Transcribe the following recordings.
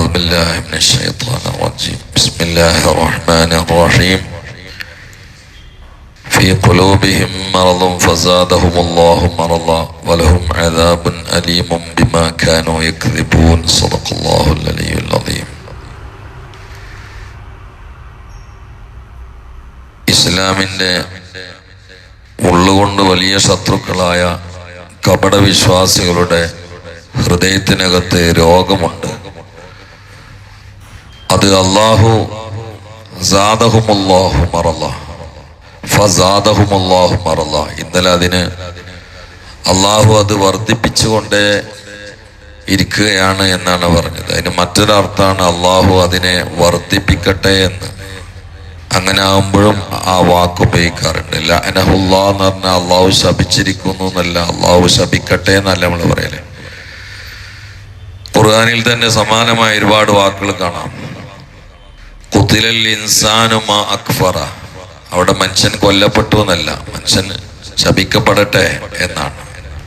أعوذ بالله من الشيطان الرجيم بسم الله الرحمن الرحيم في قلوبهم مرض فزادهم الله مرضا ولهم عذاب أليم بما كانوا يكذبون صدق الله العلي العظيم ഇസ്ലാമിൻ്റെ ഉള്ളുകൊണ്ട് വലിയ ശത്രുക്കളായ കപട വിശ്വാസികളുടെ ഹൃദയത്തിനകത്ത് രോഗമുണ്ട് അത് അള്ളാഹു സാദഹുമല്ലാഹു മറല്ല. ഫസാദഹുമല്ലാഹു മറല്ല. ഇന്നലെ അതിന് അള്ളാഹു അത് വർദ്ധിപ്പിച്ചുകൊണ്ടേ ഇരിക്കുകയാണ് എന്നാണ് പറഞ്ഞത്. അതിന് മറ്റൊരർത്ഥാണ് അള്ളാഹു അതിനെ വർദ്ധിപ്പിക്കട്ടെ എന്ന്. അങ്ങനെ ആകുമ്പോഴും ആ വാക്ക് ഉപയോഗിക്കാറുണ്ട്. ലഅനഹുല്ലാ എന്ന് പറഞ്ഞാൽ അള്ളാഹു ശപിച്ചിരിക്കുന്നു എന്നല്ല അള്ളാഹു ശപിക്കട്ടെ എന്നല്ല നമ്മൾ പറയൽ. ഖുർആാനിൽ തന്നെ സമാനമായ ഒരുപാട് വാക്കുകൾ കാണാം. കുത്തിലൽ ഇൻസാനുമാ അക്ഫറ. അവിടെ മനുഷ്യൻ കൊല്ലപ്പെട്ടു എന്നല്ല മനുഷ്യൻ ശപിക്കപ്പെടട്ടെ എന്നാണ്.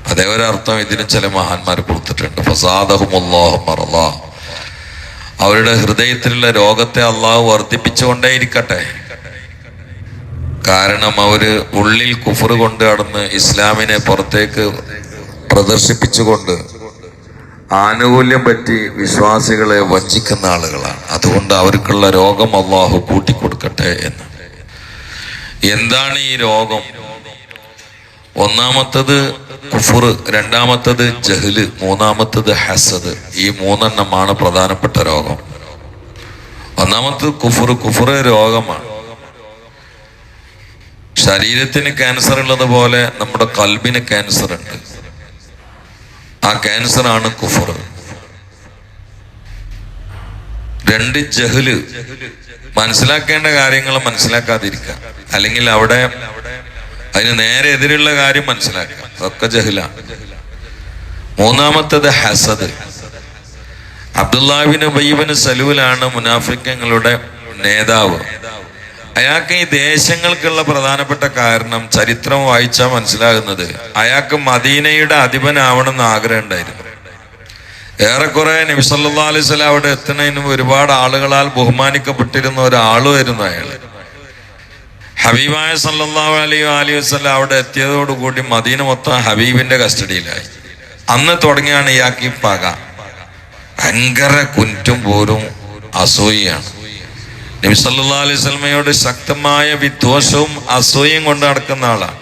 അതേ ഒരർത്ഥം ഇതിന് ചില മഹാന്മാർ കൊടുത്തിട്ടുണ്ട്. ഫസാദഹുമുല്ലാഹു അവരുടെ ഹൃദയത്തിലുള്ള രോഗത്തെ അള്ളാഹു വർദ്ധിപ്പിച്ചുകൊണ്ടേയിരിക്കട്ടെ. കാരണം അവർ ഉള്ളിൽ കുഫർ കൊണ്ട് കടന്ന് ഇസ്ലാമിനെ പുറത്തേക്ക് പ്രദർശിപ്പിച്ചുകൊണ്ട് ആനുകൂല്യം പറ്റി വിശ്വാസികളെ വഞ്ചിക്കുന്ന ആളുകളാണ്. അതുകൊണ്ട് അവർക്കുള്ള രോഗം അള്ളാഹു കൂട്ടിക്കൊടുക്കട്ടെ എന്ന്. എന്താണ് ഈ രോഗം? ഒന്നാമത്തത് കുഫുർ രണ്ടാമത്തത് ജഹ്ല് മൂന്നാമത്തത് ഹസദ്. ഈ മൂന്നെണ്ണമാണ് പ്രധാനപ്പെട്ട രോഗം. ഒന്നാമത്തത് കുഫുർ കുഫുർ രോഗമാണ്. ശരീരത്തിന് ക്യാൻസർ ഉള്ളത് പോലെ നമ്മുടെ കൽബിന് ക്യാൻസർ ഉണ്ട്. ആ ക്യാൻസറാണ് കുഫർ. രണ്ട് ജഹ്ല് മനസ്സിലാക്കേണ്ട കാര്യങ്ങൾ മനസ്സിലാക്കാതിരിക്കുക. അല്ലെങ്കിൽ അവിടെ അതിന് നേരെ എതിരുള്ള കാര്യം മനസ്സിലാക്കുക. അതൊക്കെ ജഹ്ലാണ് മൂന്നാമത്തത് ഹസദ്. അബ്ദുല്ലാബിന് ബയ്യബിന് സലൂലാണ് മുനാഫിക്കങ്ങളുടെ നേതാവ്. അയാൾക്ക് ഈ ദേശങ്ങൾക്കുള്ള പ്രധാനപ്പെട്ട കാരണം ചരിത്രം വായിച്ചാൽ മനസ്സിലാകുന്നത്. അയാൾക്ക് മദീനയുടെ അധിപനാവണം എന്ന് ആഗ്രഹം ഉണ്ടായിരുന്നു. ഏറെക്കുറെ നബിസല്ലാ അലൈഹി സ്വലാം അവിടെ എത്തുന്നതിനും ഒരുപാട് ആളുകളാൽ ബഹുമാനിക്കപ്പെട്ടിരുന്ന ഒരാളുമായിരുന്നു അയാൾ ഹബീബായ സല്ലാ അലൈഹി അലൈഹി വസല്ലം അവിടെ എത്തിയതോടുകൂടി മദീന മൊത്തം ഹബീബിന്റെ കസ്റ്റഡിയിലായി. അന്ന് തുടങ്ങിയാണ് ഇയാൾക്ക് ഈ പക. ഭയങ്കര കുറ്റും പോരും അസൂയാണ് നബി സല്ലാ അലൈഹി സ്വലമയോട് ശക്തമായ വിദ്വേഷവും അസൂയയും കൊണ്ട് നടക്കുന്ന ആളാണ്.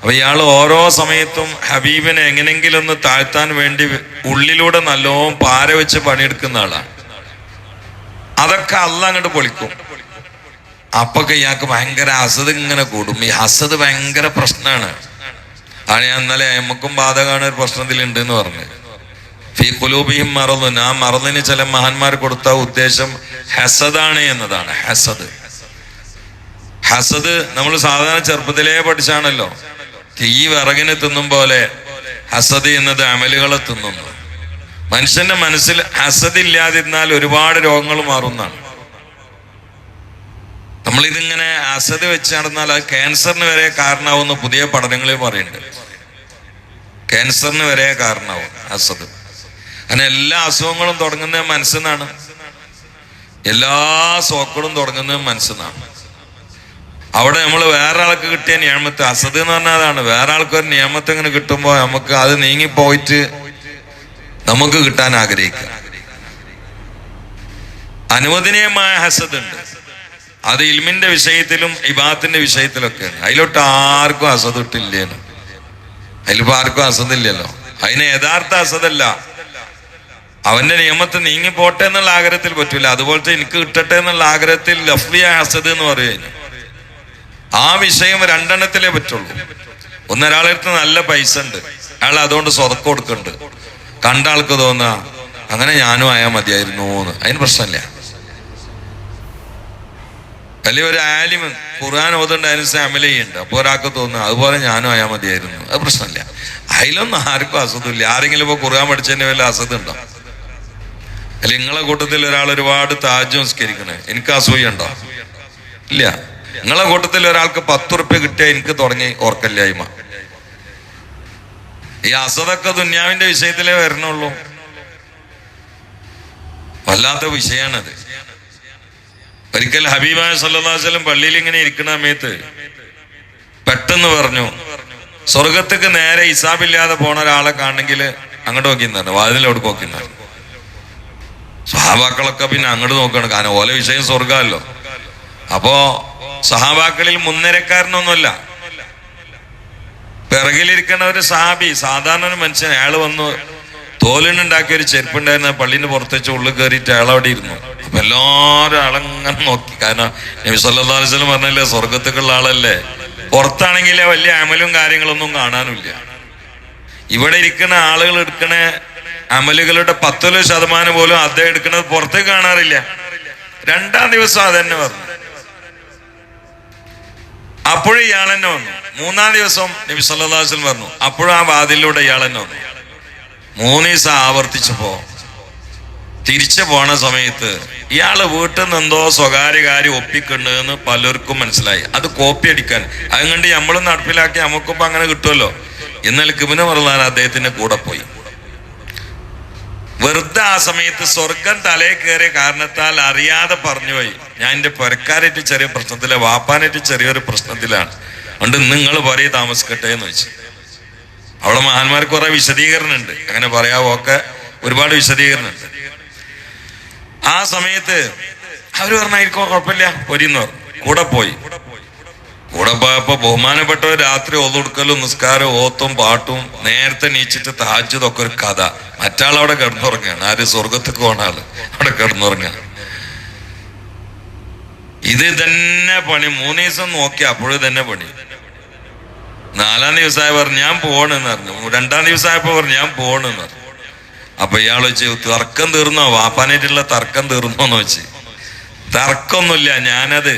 അപ്പൊ ഇയാൾ ഓരോ സമയത്തും ഹബീബിനെ എങ്ങനെങ്കിലും ഒന്ന് താഴ്ത്താൻ വേണ്ടി ഉള്ളിലൂടെ നല്ലോണം പാര വെച്ച് പണിയെടുക്കുന്ന ആളാണ്. അതൊക്കെ അല്ല അങ്ങോട്ട് പൊളിക്കും. അപ്പൊക്കെ ഇയാൾക്ക് ഭയങ്കര അസത് ഇങ്ങനെ കൂടും. ഈ അസത് ഭയങ്കര പ്രശ്നമാണ്. ആണ് ഞാൻ ഇന്നലെ നമുക്കും ബാധകമാണ് ഒരു പ്രശ്നത്തിലുണ്ട് എന്ന് പറഞ്ഞു ഫീ കുലൂബിയും മറന്നു ആ മറന്നിന് ചില മഹാന്മാർ കൊടുത്ത ഉദ്ദേശം ഹസദാണ് എന്നതാണ്. ഹസദ്. ഹസദ് നമ്മൾ സാധാരണ ചെറുപ്പത്തിലേ പഠിച്ചാണല്ലോ. തീ വിറകിനെ തിന്നും പോലെ ഹസദ് എന്നത് അമലുകളെ തിന്നുന്നു. മനുഷ്യന്റെ മനസ്സിൽ ഹസദ് ഇല്ലാതിരുന്നാൽ ഒരുപാട് രോഗങ്ങൾ മാറുന്നതാണ്. നമ്മൾ ഇതിങ്ങനെ അസത് വെച്ച് നടന്നാൽ അത് ക്യാൻസറിന് വരെ കാരണമാവുന്ന പുതിയ പഠനങ്ങളിൽ പറയുന്നുണ്ട്. ക്യാൻസറിന് വരെ കാരണമാവും അസത് അങ്ങനെ എല്ലാ അസുഖങ്ങളും തുടങ്ങുന്നത് മനസ്സെന്നാണ്. എല്ലാ സോക്കളും തുടങ്ങുന്ന മനസ്സെന്നാണ്. അവിടെ നമ്മൾ വേറെ ആൾക്ക് കിട്ടിയ നിയമത്തെ അസത് എന്ന് പറഞ്ഞാൽ അതാണ്. വേറെ ആൾക്ക് ഒരു നിയമത്ത് ഇങ്ങനെ കിട്ടുമ്പോൾ നമുക്ക് അത് നീങ്ങി പോയിട്ട് നമുക്ക് കിട്ടാൻ ആഗ്രഹിക്കുക അനുവദനീയമായ ഹസദ് ഉണ്ട്. അത് ഇൽമിന്റെ വിഷയത്തിലും ഇബാത്തിന്റെ വിഷയത്തിലൊക്കെയാണ്. അതിലോട്ട് ആർക്കും അസദിട്ടില്ലേನು അതിലിപ്പോ ആർക്കും അസദില്ലല്ലോ അതിന് യഥാർത്ഥ അസദല്ല. അവന്റെ നിയമത്തെ നീങ്ങി പോട്ടെ എന്നുള്ള ആഗ്രഹത്തിൽ പറ്റൂല. അതുപോലത്തെ എനിക്ക് കിട്ടട്ടെ എന്നുള്ള ആഗ്രഹത്തിൽ ലഫ്ലിയ അസദ് എന്ന് പറയുന്നു ആ വിഷയം രണ്ടെണ്ണത്തിലേ പറ്റുള്ളൂ. ഒന്നൊരാളെടുത്ത് നല്ല പൈസ ഉണ്ട്. അയാൾ അതുകൊണ്ട് സ്വതക്കം കൊടുക്കുന്നുണ്ട്. കണ്ട ആൾക്ക് തോന്നുക അങ്ങനെ ഞാനും ആയാൽ മതിയായിരുന്നു എന്ന്. അതിന് പ്രശ്നമില്ല. അല്ലെ ഒരു ആലിമൻ ഖുർആൻ ഓതുണ്ട് അതിന് അമല ചെയ്യുന്നുണ്ട്. അപ്പോൾ ഒരാൾക്ക് തോന്നുന്നു അതുപോലെ ഞാനും ആയാൽ മതിയായിരുന്നു. അത് പ്രശ്നമില്ല. അതിലൊന്നും ആർക്കും അസുഖമില്ല. ആരെങ്കിലും ഇപ്പൊ ഖുർആൻ പഠിച്ചതിന്റെ വല്ല അസുഖമുണ്ടോ അല്ല നിങ്ങളെ കൂട്ടത്തിൽ ഒരാൾ ഒരുപാട് താജ് സംസ്കരിക്കണേ എനിക്ക് അസൂയ ഉണ്ടോ? ഇല്ല. നിങ്ങളെ കൂട്ടത്തിൽ ഒരാൾക്ക് പത്ത് ഉറുപ്പ്യ കിട്ടിയാൽ എനിക്ക് തുടങ്ങി ഓർക്കല്ലായ്മ ഈ അസതൊക്കെ ദുന്യാവിന്റെ വിഷയത്തിലേ വരണുള്ളൂ. വല്ലാത്ത വിഷയാണത്. ഒരിക്കൽ ഹബീബായ സല്ലാസ്ലം പള്ളിയിൽ ഇങ്ങനെ ഇരിക്കുന്ന സമയത്ത് പെട്ടെന്ന് പറഞ്ഞു സ്വർഗത്തേക്ക് നേരെ ഇസാബില്ലാതെ പോണ ഒരാളെ കാണെങ്കിൽ അങ്ങോട്ട് നോക്കിന്നാണ് വാതിലോട്ട് നോക്കിന്നാണ് സഹാബാക്കളൊക്കെ പിന്നെ അങ്ങോട്ട് നോക്കുകയാണ് കാരണം ഓല വിഷയം സ്വർഗമല്ലോ അപ്പോ സഹാബാക്കളിൽ മുൻനിരക്കാരനൊന്നുമല്ല. പിറകിലിരിക്കുന്ന ഒരു സഹാബി സാധാരണ ഒരു മനുഷ്യൻ. അയാൾ വന്നു തോലിനുണ്ടാക്കിയ ഒരു ചെരുപ്പുണ്ടായിരുന്ന പള്ളീന്റെ പുറത്തേച്ച് ഉള്ളിൽ കയറിയിട്ട് അയാൾ അവിടെ ഇരുന്നു. അപ്പൊ എല്ലാവരും അളങ്ങനെ നോക്കി. കാരണം നബി പറഞ്ഞല്ലേ സ്വർഗത്തേക്കുള്ള ആളല്ലേ? പുറത്താണെങ്കിലേ വലിയ അമലും കാര്യങ്ങളൊന്നും കാണാനുമില്ല. ഇവിടെ ഇരിക്കുന്ന ആളുകൾ എടുക്കണ അമലുകളുടെ പത്തൊരു ശതമാനം പോലും അദ്ദേഹം എടുക്കുന്നത് പുറത്തേക്ക് കാണാറില്ല. രണ്ടാം ദിവസം അതന്നെ വന്നു. അപ്പോഴും ഇയാൾ തന്നെ വന്നു. മൂന്നാം ദിവസം നബി സല്ലാസ്ലം പറഞ്ഞു അപ്പോഴും ആ വാതിലൂടെ ഇയാൾ തന്നെ വന്നു. മൂന്ന് ദിവസം ആവർത്തിച്ചപ്പോ തിരിച്ചു പോണ സമയത്ത് ഇയാൾ വീട്ടിൽ നിന്ന് എന്തോ സ്വകാര്യ കാര്യം പലർക്കും മനസ്സിലായി. അത് കോപ്പി അടിക്കാൻ. അതും കണ്ട് നമ്മളും നടപ്പിലാക്കി നമുക്കിപ്പോ അങ്ങനെ കിട്ടുമല്ലോ. എന്നാൽ കിബിന് പറഞ്ഞാൽ അദ്ദേഹത്തിന്റെ കൂടെ പോയി. വെറുതെ ആ സമയത്ത് സ്വർഗം തലേ കയറിയ കാരണത്താൽ അറിയാതെ പറഞ്ഞുപോയി ഞാൻ എന്റെ പുരക്കാരായിട്ട് ചെറിയ പ്രശ്നത്തിലെ വാപ്പാനേറ്റ് ചെറിയൊരു പ്രശ്നത്തിലാണ്. അതുകൊണ്ട് നിങ്ങൾ പറയും താമസിക്കട്ടെ എന്ന് വെച്ചു. അവിടെ മഹാന്മാർക്ക് കുറെ വിശദീകരണം ഉണ്ട് അങ്ങനെ പറയാവോ ഒക്കെ ഒരുപാട് വിശദീകരണം ഉണ്ട് ആ സമയത്ത് അവർ പറഞ്ഞായിരിക്കും കുഴപ്പമില്ല പൊരിന്ന് കൂടെ പോയി. കൂടെ പോയപ്പോ ബഹുമാനപ്പെട്ടവർ രാത്രി ഓതുകൊടുക്കലും നിസ്കാരം ഓത്തും പാട്ടും നേരത്തെ നീച്ചിട്ട് താജ്യതൊക്കെ ഒരു കഥ. മറ്റാൾ അവിടെ കിടന്നുറങ്ങുകയാണ് ആര് സ്വർഗത്തേക്ക് പോണ ആൾ അവിടെ കിടന്നുറങ്ങുക ഇത് തന്നെ പണി. മൂന്ന് ദിവസം നോക്കി അപ്പോഴും തന്നെ പണി. നാലാം ദിവസമായ പറഞ്ഞു ഞാൻ പോണെന്ന് പറഞ്ഞു. രണ്ടാം ദിവസമായപ്പോ പറഞ്ഞു ഞാൻ പോണെന്ന് പറഞ്ഞു. അപ്പൊ ഇയാൾ വെച്ച് തർക്കം തീർന്നോ? വാപ്പാനായിട്ടുള്ള തർക്കം തീർന്നോന്ന് വെച്ച് തർക്കമൊന്നുമില്ല ഞാനത്.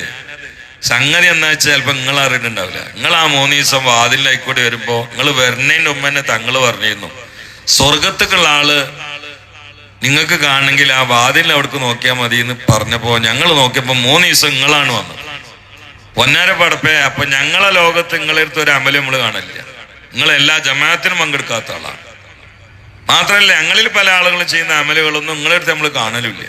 സംഗതി എന്താ വെച്ചാൽ ചിലപ്പോ നിങ്ങൾ അറിയിട്ടുണ്ടാവില്ല നിങ്ങൾ ആ മൂന്ന് ദിവസം വാതിലായിക്കൂടി വരുമ്പോ നിങ്ങൾ വരുന്നതിന്റെ മുമ്പ് തന്നെ തങ്ങൾ പറഞ്ഞിരുന്നു. സ്വർഗത്തേക്കുള്ള ആൾ നിങ്ങൾക്ക് കാണണമെങ്കിൽ ആ വാതിൽ അവിടേക്ക് നോക്കിയാൽ മതി എന്ന് പറഞ്ഞപ്പോ ഞങ്ങൾ നോക്കിയപ്പോ മൂന്ന് ദിവസം നിങ്ങളാണ് വന്നത്. പൊന്നാര പടപ്പേ അപ്പൊ ഞങ്ങളെ ലോകത്ത് നിങ്ങളെടുത്ത് ഒരു അമലും നമ്മൾ കാണില്ല. നിങ്ങൾ എല്ലാ ജമാഅത്തിനും പങ്കെടുക്കാത്ത ആളാണ്. മാത്രമല്ല ഞങ്ങളിൽ പല ആളുകളും ചെയ്യുന്ന അമലുകളൊന്നും നിങ്ങളെടുത്ത് നമ്മൾ കാണലില്ല.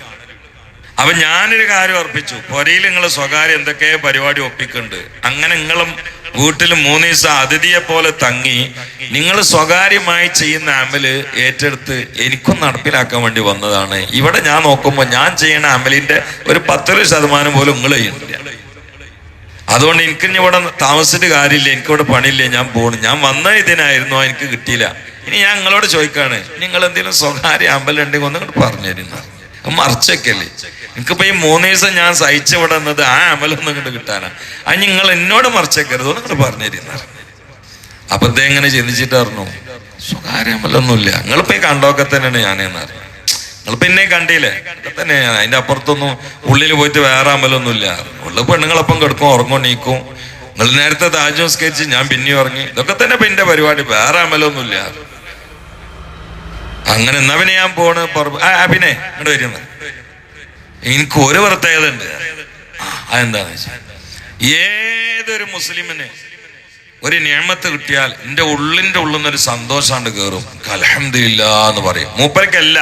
അപ്പൊ ഞാനൊരു കാര്യം അർപ്പിച്ചു പൊരയിൽ നിങ്ങൾ സ്വകാര്യം എന്തൊക്കെ പരിപാടി ഒപ്പിക്കുന്നുണ്ട്. അങ്ങനെ നിങ്ങളും വീട്ടിൽ മൂന്ന് ദിവസം അതിഥിയെ പോലെ തങ്ങി നിങ്ങൾ സ്വകാര്യമായി ചെയ്യുന്ന അമൽ ഏറ്റെടുത്ത് എനിക്കും നടപ്പിലാക്കാൻ വേണ്ടി വന്നതാണ്. ഇവിടെ ഞാൻ നോക്കുമ്പോൾ ഞാൻ ചെയ്യുന്ന അമലിന്റെ ഒരു പത്തൊരു ശതമാനം പോലും നിങ്ങൾ ചെയ്യുന്നില്ല. അതുകൊണ്ട് എനിക്ക് ഇവിടെ താമസിച്ചിട്ട് കാര്യമില്ല എനിക്കിവിടെ പണിയില്ല ഞാൻ പോണു. ഞാൻ വന്ന ഇതിനായിരുന്നു എനിക്ക് കിട്ടിയില്ല. ഇനി ഞാൻ നിങ്ങളോട് ചോദിക്കാണ് നിങ്ങൾ എന്തെങ്കിലും സ്വകാര്യ അമ്പലം ഉണ്ടെങ്കിൽ ഇങ്ങോട്ട് പറഞ്ഞു തരുന്ന മറിച്ചൊക്കെയല്ലേ? ഇപ്പൊ ഈ മൂന്ന് ദിവസം ഞാൻ സഹിച്ചു ഇവിടെ വന്നത് ആ അമലൊന്നും ഇങ്ങോട്ട് കിട്ടാനാ. അത് നിങ്ങൾ എന്നോട് മറിച്ചേക്കരുത് നിങ്ങൾ ഇങ്ങോട്ട് അപ്പൊ അദ്ദേഹം എങ്ങനെ ചിന്തിച്ചിട്ട് അറിഞ്ഞു സ്വകാര്യ അമലൊന്നുമില്ല. നിങ്ങളിപ്പോ ഈ കണ്ടൊക്കെ തന്നെയാണ് ഞാനെന്ന് പറഞ്ഞു നിങ്ങൾ പിന്നെ കണ്ടില്ലേ? തന്നെ അതിന്റെ അപ്പുറത്തൊന്നും ഉള്ളിൽ പോയിട്ട് വേറെ അമലൊന്നുമില്ല. ഉള്ള പെണ്ണുങ്ങളൊപ്പം കിടക്കും ഉറങ്ങും നീക്കും നിങ്ങൾ നേരത്തെ താജ് സ്കെച്ച് ഞാൻ പിന്നെ ഉറങ്ങി. ഇതൊക്കെ തന്നെ പിന്നെ പരിപാടി വേറെ അമലൊന്നുമില്ല. അങ്ങനെ എന്നാ പിന്നെ ഞാൻ പോണ് പിന്നെ ഇങ്ങോട്ട് വരുന്നത് എനിക്ക് ഒരു പ്രത്യേകത ഉണ്ട് അതെന്താന്ന് വെച്ചാൽ ഏതൊരു മുസ്ലിമിന് ഒരു നിയമത്ത് കിട്ടിയാൽ എന്റെ ഉള്ളിന്റെ ഉള്ളിൽ നിന്നൊരു സന്തോഷാണ്ട് കയറും അലഹമില്ല എന്ന് പറയും. മൂപ്പരക്കല്ല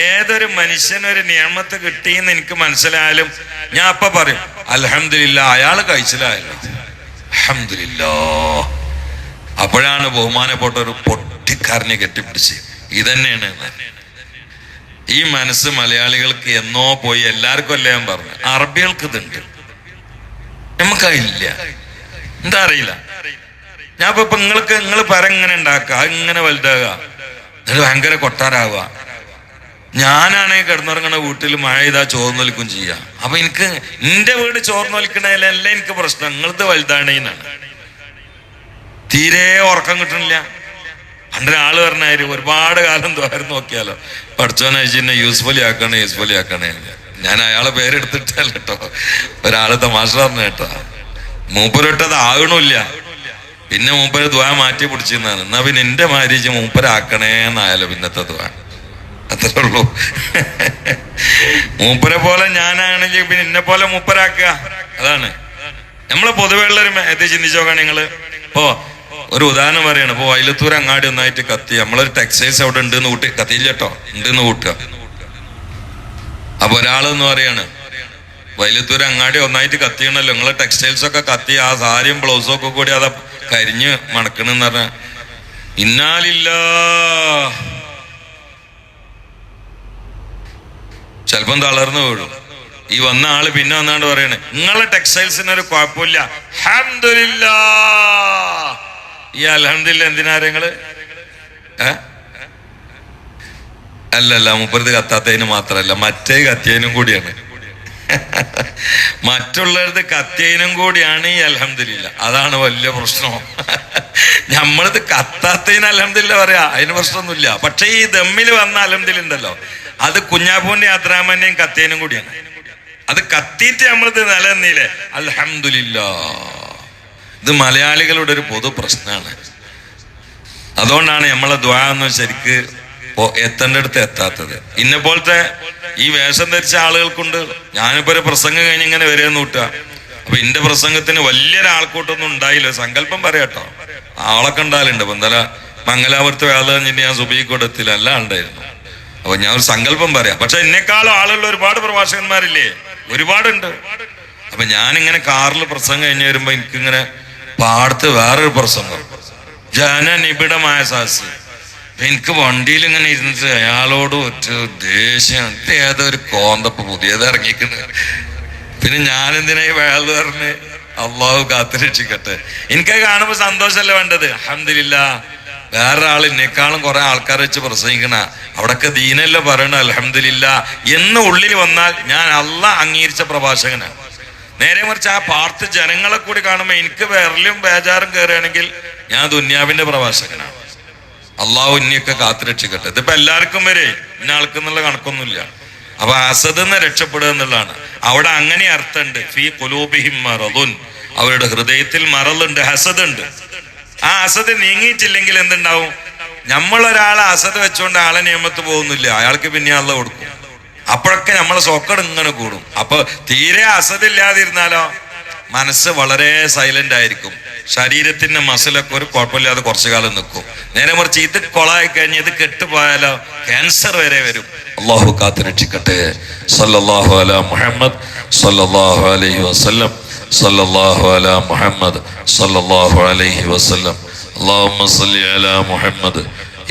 ഏതൊരു മനുഷ്യനൊരു നിയമത്ത് കിട്ടിയെന്ന് എനിക്ക് മനസ്സിലായാലും ഞാൻ അപ്പൊ പറയും അലഹമില്ല അയാൾ കഴിച്ചിലായാലും അലഹമില്ല അപ്പോഴാണ് ബഹുമാനപ്പെട്ട ഒരു പൊട്ടിക്കാരനെ കെട്ടിപ്പിടിച്ച് ഇതന്നെയാണ് ഈ മനസ്സ് മലയാളികൾക്ക് എന്നോ പോയി എല്ലാവർക്കും അല്ല ഞാൻ പറഞ്ഞു? അറബികൾക്ക് ഇതുണ്ട്. നമുക്കില്ല എന്താ അറിയില്ല? ഞാൻ ഇപ്പൊ നിങ്ങൾക്ക് നിങ്ങൾ പരങ്ങനെ ഉണ്ടാക്കുക ഇങ്ങനെ വലുതാകുക എന്നിട്ട് ഭയങ്കര കൊട്ടാരാവുക. ഞാനാണെ കിടന്നുറങ്ങണ വീട്ടിൽ മഴ ചെയ്താ ചോർന്നൊലിക്കും ചെയ്യാം. അപ്പൊ എനിക്ക് എന്റെ വീട് ചോർന്നൊലിക്കണതിലല്ല എനിക്ക് പ്രശ്നം. നിങ്ങളത് വലുതാണേന്നാണ്. തീരെ ഉറക്കം കിട്ടണില്ല. പണ്ടൊരു ആൾ പറഞ്ഞായിരുന്നു ഒരുപാട് കാലം ദ്വാരം നോക്കിയാലോ. പഠിച്ചോനെ എന്നെ യൂസ്ഫുള്ളി ആക്കണേ യൂസ്ഫുള്ളി ആക്കണേ ഞാൻ അയാളെ പേരെടുത്തിട്ടല്ല കേട്ടോ. ഒരാൾ തമാശ പറഞ്ഞ കേട്ടോ. മൂപ്പരിട്ടത് ആകണില്ല. പിന്നെ മൂപ്പര് ദ്വാ മാറ്റി പിടിച്ചിരുന്നാണ് എന്നാ പിന്നെ എന്റെ മാര്യേജ് മൂപ്പരാക്കണേ എന്നായാലോ പിന്നത്തെ ദ്വാ. അത്രേ ഉള്ളൂ. മൂപ്പരെ പോലെ ഞാനാണെങ്കിൽ പിന്നെ എന്നെ പോലെ മൂപ്പരാക്കുക. അതാണ്. നമ്മളെ പൊതുവെയുള്ള ഒരു ഇത് ചിന്തിച്ചു നോക്കാം നിങ്ങൾ. ഇപ്പോ ഒരു ഉദാഹരണം പറയാണ്. ഇപ്പൊ വൈലത്തൂർ അങ്ങാടി ഒന്നായിട്ട് കത്തി. നമ്മളൊരു ടെക്സ്റ്റൈൽസ് അവിടെ ഉണ്ടെന്ന് കൂട്ടി കത്തിയില്ല കേട്ടോ ഉണ്ടെന്ന് കൂട്ടുക. അപ്പൊ ഒരാളെന്ന് പറയാണ്. വൈലത്തൂർ അങ്ങാടി ഒന്നായിട്ട് കത്തിയണല്ലോ. നിങ്ങളെ ടെക്സ്റ്റൈൽസ് ഒക്കെ കത്തി. ആ സാരിയും ബ്ലൗസും ഒക്കെ കൂടി അത് കരിഞ്ഞ് മണക്കണെന്ന് പറഞ്ഞ. ഇന്നാലില്ല ചിലപ്പം തളർന്നു വീഴും. ഈ വന്ന ആൾ പിന്നെ വന്നാണ്ട് പറയണേ. നിങ്ങളെ ടെക്സ്റ്റൈൽസിന് ഒരു കുഴപ്പമില്ല. ഹംദുലില്ലാ ഈ അലഹമില്ല എന്തിനാരങ്ങൾ അല്ലല്ല മുപ്പത് കത്താത്തതിന് മാത്രല്ല മറ്റേ കത്തിയതിനും കൂടിയാണ്. മറ്റുള്ളവരുടെ കത്തിയതിനും കൂടിയാണ് ഈ അലഹമില്ല അതാണ് വലിയ പ്രശ്നം. നമ്മളത് കത്താത്തതിന് അലഹമില്ല പറയാ അതിന് പ്രശ്നമൊന്നുമില്ല. പക്ഷെ ഈ ദമ്മിൽ വന്ന അലഹമില്ല ഉണ്ടല്ലോ അത് കുഞ്ഞാപ്പൂന്റെ അദ്രാമന്റെയും കത്തിയതിനും കൂടിയാണ്. അത് കത്തിയിട്ട് നമ്മളത് നിലനിന്നില്ലേ? അലഹമില്ല ഇത് മലയാളികളുടെ ഒരു പൊതു പ്രശ്നമാണ് അതുകൊണ്ടാണ് നമ്മളെ ദ്വാ എന്ന് ശരിക്ക് എത്തേണ്ട അടുത്ത് എത്താത്തത്. ഇന്നെ പോലത്തെ ഈ വേഷം ധരിച്ച ആളുകൾക്കുണ്ട്. ഞാനിപ്പോ ഒരു പ്രസംഗം കഴിഞ്ഞ് ഇങ്ങനെ വരികയെന്ന് കൂട്ടുക അപ്പൊ എന്റെ പ്രസംഗത്തിന് വലിയൊരാൾക്കൂട്ടൊന്നും ഉണ്ടായില്ല. സങ്കല്പം പറയാട്ടോ ആളൊക്കെ ഉണ്ടാലുണ്ട് അപ്പൊ ഇന്നലെ മംഗലാപുരത്ത് വേല കഴിഞ്ഞിട്ട് ഞാൻ സുബീ കൊടുത്തില്ല. എല്ലാം ഉണ്ടായിരുന്നു. അപ്പൊ ഞാൻ ഒരു സങ്കല്പം പറയാം. പക്ഷെ എന്നെക്കാളും ആളുള്ള ഒരുപാട് പ്രഭാഷകന്മാരില്ലേ? ഒരുപാടുണ്ട്. അപ്പൊ ഞാനിങ്ങനെ കാറിൽ പ്രസംഗം കഴിഞ്ഞ് വരുമ്പോ എനിക്കിങ്ങനെ പാടത്ത് വേറൊരു പ്രസംഗം. ജനനിബിഡമായ സാഹസ്യം എനിക്ക് വണ്ടിയിൽ ഇങ്ങനെ ഇരുന്നിട്ട് അയാളോട് ഒറ്റ ദേഷ്യം. ഏതോ ഏതൊരു കോന്തപ്പ് പുതിയത് ഇറങ്ങിക്കുന്നു പിന്നെ ഞാനെന്തിനായി വേള പറഞ്ഞ് അള്ളാഹു കാത്തുരക്ഷിക്കട്ടെ എനിക്ക് കാണുമ്പോ സന്തോഷമല്ല വേണ്ടത്? അഹമ്മദില്ല വേറെ എന്നെക്കാളും കുറെ ആൾക്കാർ വെച്ച് പ്രസംഗിക്കണ. അവിടൊക്കെ ദീനല്ല പറയണ അലഹമില്ല എന്ന് ഉള്ളിൽ വന്നാൽ ഞാൻ അല്ല അംഗീകരിച്ച പ്രഭാഷകനാണ്. നേരെ മറിച്ച് ആ പാർത്ത് ജനങ്ങളെ കൂടി കാണുമ്പോൾ എനിക്ക് വിരലും ബേജാറും കയറുകയാണെങ്കിൽ ഞാൻ ദുന്യാവിന്റെ പ്രവാസകനാണ് അള്ളാഹു ഇനിയൊക്കെ കാത്തുരക്ഷിക്കട്ടെ ഇതിപ്പോ എല്ലാവർക്കും വരെ ഇന്ന ആൾക്കെന്നുള്ള കണക്കൊന്നുമില്ല. അപ്പൊ അസദ് എന്ന് രക്ഷപ്പെടുക എന്നുള്ളതാണ്. അവിടെ അങ്ങനെ അർത്ഥമുണ്ട്. ഫീ കുലൂബിഹിം മറതുൻ അവരുടെ ഹൃദയത്തിൽ മറലുണ്ട് ഹസദ് ഉണ്ട് ആ അസദ് നീങ്ങിയിട്ടില്ലെങ്കിൽ എന്തുണ്ടാവും? നമ്മളൊരാളെ അസദ് വെച്ചുകൊണ്ട് ആളെ നിയമത്ത് പോകുന്നില്ല. അയാൾക്ക് പിന്നെ അള്ള കൊടുക്കും. അപ്പോഴൊക്കെ നമ്മളെ സോക്കട് ഇങ്ങനെ കൂടും. അപ്പൊ തീരെ അസതില്ലാതിരുന്നാലോ? മനസ്സ് വളരെ സൈലന്റ് ആയിരിക്കും. ശരീരത്തിന്റെ മസിലൊക്കെ ഒരു കുഴപ്പമില്ലാതെ കുറച്ചു കാലം നിൽക്കും നേരെ മറിച്ച് ഇത് കൊളായി കഴിഞ്ഞ് ഇത് കെട്ടുപോയാലോ? ക്യാൻസർ വരെ വരും. അള്ളാഹു കാത്ത് രക്ഷിക്കട്ടെ. സല്ലാഹു അല മുഹമ്മദ് സല്ലാഹു അലൈഹി വസ്ലം സല്ലാഹു അല മുഹമ്മദ് സല്ലാഹു അലൈഹി വസ്ലം അള്ളാഹു മുഹമ്മദ്.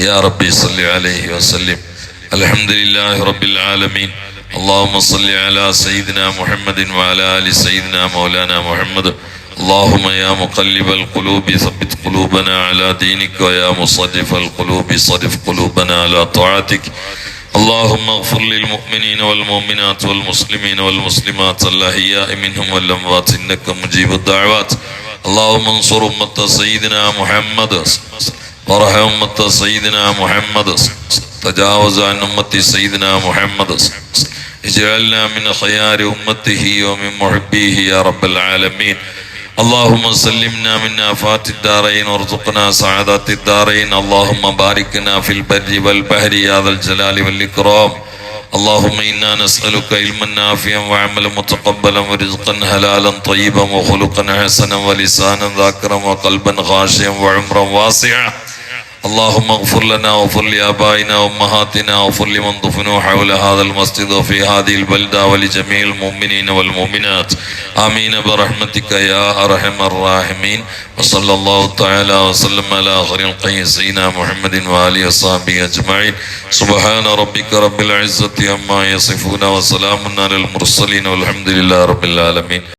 യാ റബ്ബി സല്ലി അലൈഹി വസ്ലം الحمد لله رب العالمين اللهم صل على سيدنا محمد وعلى آل سيدنا مولانا محمد. اللهم يا مقلب القلوب ثبت قلوبنا على دينك ويا مصرف القلوب صرف قلوبنا على طاعتك اللهم اغفر للمؤمنين والمؤمنات والمسلمين والمسلمات الأحياء منهم والأموات إنك مجيب الدعوات. اللهم انصر أمة سيدنا محمد. وارحم أمة سيدنا محمد. تجاوز عن أمة سيدنا محمد اجعلنا من خيار أمته ومن محبيه يا رب العالمين اللهم سلمنا من آفات الدارين وارزقنا سعادات الدارين اللهم باركنا في البر والبحر يا ذا الجلال والإكرام اللهم إنا نسألك علما نافعا وعملا متقبلا ورزقا حلالا طيبا وخلقا حسنا ولسانا ذاكرا وقلبا خاشعا وعمرا واسعا اللهم اغفر لنا واغفر لآبائنا وأمهاتنا واغفر لمن دفنوا حول هذا المسجد وفي هذه البلدة ولجميع المؤمنين والمؤمنات. آمين برحمتك يا أرحم الراحمين. وصلى الله تعالى وسلم على خير القيم سيدنا محمد وآله وصحبه أجمعين. سبحان ربك رب العزة عما يصفون وسلام على المرسلين والحمد لله رب العالمين.